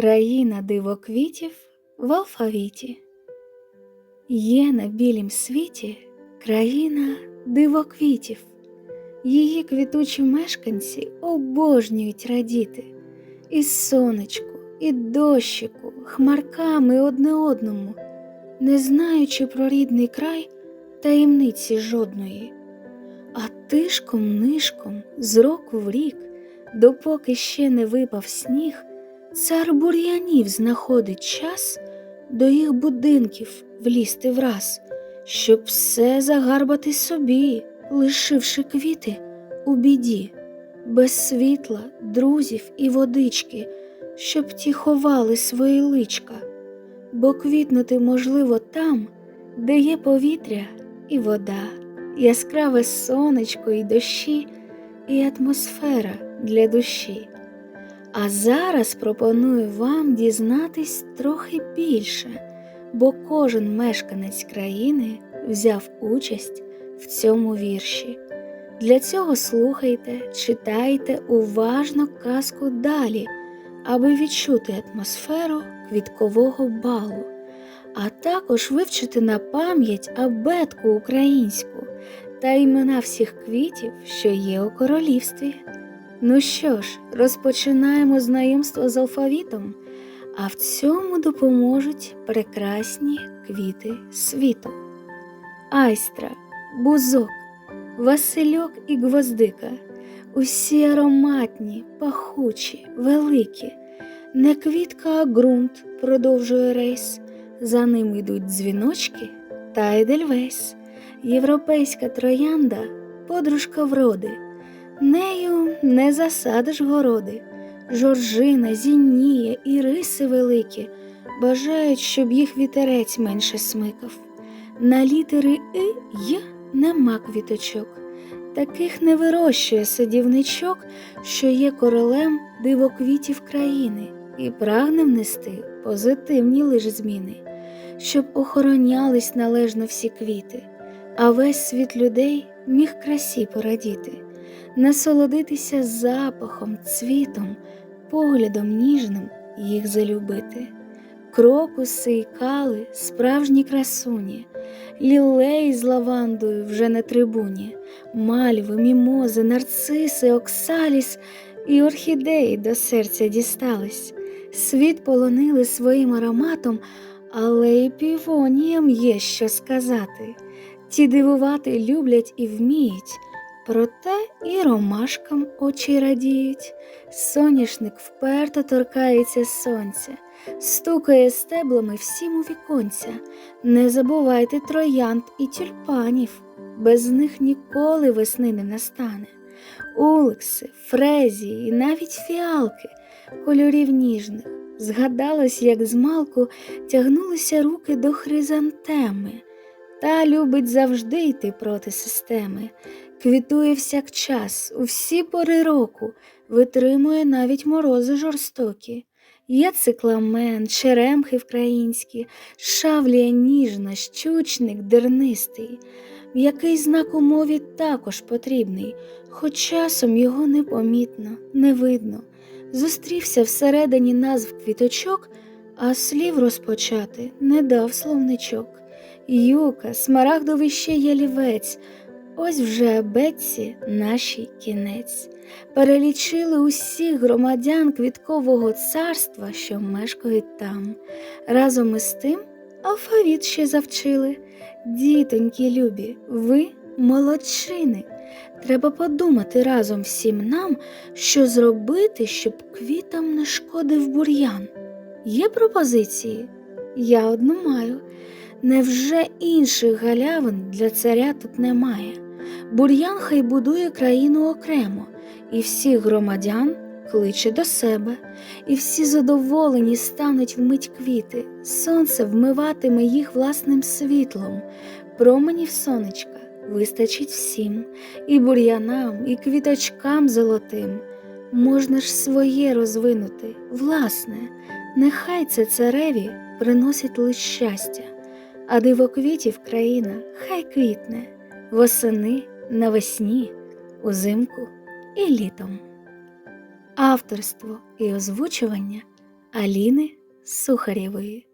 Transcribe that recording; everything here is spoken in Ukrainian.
Країна дивоквітів в алфавіті. Є на білім світі країна дивоквітів. Її квітучі мешканці обожнюють радіти. І сонечку, і дощику, хмарками одне одному, не знаючи про рідний край таємниці жодної. А тишком нишком з року в рік, допоки ще не випав сніг, цар бур'янів знаходить час до їх будинків влізти враз, щоб все загарбати собі, лишивши квіти у біді, без світла, друзів і водички, щоб ті ховали свої личка, бо квітнути можливо там, де є повітря і вода, яскраве сонечко і дощі, і атмосфера для душі. А зараз пропоную вам дізнатись трохи більше, бо кожен мешканець країни взяв участь в цьому вірші. Для цього слухайте, читайте уважно казку далі, аби відчути атмосферу квіткового балу, а також вивчити на пам'ять абетку українську та імена всіх квітів, що є у королівстві. Ну що ж, розпочинаємо знайомство з алфавітом, а в цьому допоможуть прекрасні квіти світу. Айстра, бузок, васильок і гвоздика. Усі ароматні, пахучі, великі. Не квітка, а ґрунт продовжує рейс. За ним йдуть дзвіночки та Едельвейс. Європейська троянда, подружка вроди. Нею не засадиш городи. Жоржина, зінніє і риси великі, бажають, щоб їх вітерець менше смикав. На літери И й нема квіточок. Таких не вирощує садівничок, що є королем дивоквітів країни, і прагне внести позитивні лиш зміни, щоб охоронялись належно всі квіти, а весь світ людей міг красі порадіти насолодитися запахом, цвітом, поглядом ніжним їх залюбити. Крокуси і кали, справжні красуні, лілей з лавандою вже на трибуні, мальви, мімози, нарциси, оксаліс і орхідеї до серця дістались. Світ полонили своїм ароматом, але й півоніям є що сказати. Ті дивувати люблять і вміють. Проте і ромашкам очі радіють, соняшник вперто торкається сонця, стукає стеблами всім у віконця. Не забувайте троянд і тюльпанів, без них ніколи весни не настане. Уликси, фрезії і навіть фіалки, кольорів ніжних. Згадалось, як змалку тягнулися руки до хризантеми, та любить завжди йти проти системи квітує всякчас, у всі пори року, витримує навіть морози жорстокі. Є цикламен, черемхи вкраїнські, шавлія ніжна, щучник дернистий, м'який знак у мові також потрібний, хоч часом його непомітно, не видно. Зустрівся всередині назв квіточок, а слів розпочати не дав словничок. Юка, смарагдовий ще ялівець, Ось вже Бетсі нашій кінець. Перелічили усіх громадян квіткового царства, що мешкають там. Разом із тим алфавіт ще завчили. Дітонькі любі, ви молодчини. Треба подумати разом всім нам, що зробити, щоб квітам не шкодив бур'ян. Є пропозиції? Я одну маю. Невже інших галявин для царя тут немає? Бур'ян хай будує країну окремо, і всіх громадян кличе до себе, і всі задоволені стануть вмить квіти, сонце вмиватиме їх власним світлом, променів сонечка вистачить всім, і бур'янам, і квіточкам золотим. Можна ж своє розвинути, власне, нехай це цареві приносить лише щастя, а дивоквітів країна хай квітне восени, навесні, узимку і літом. Авторство і озвучування Аліни Сухарєвої.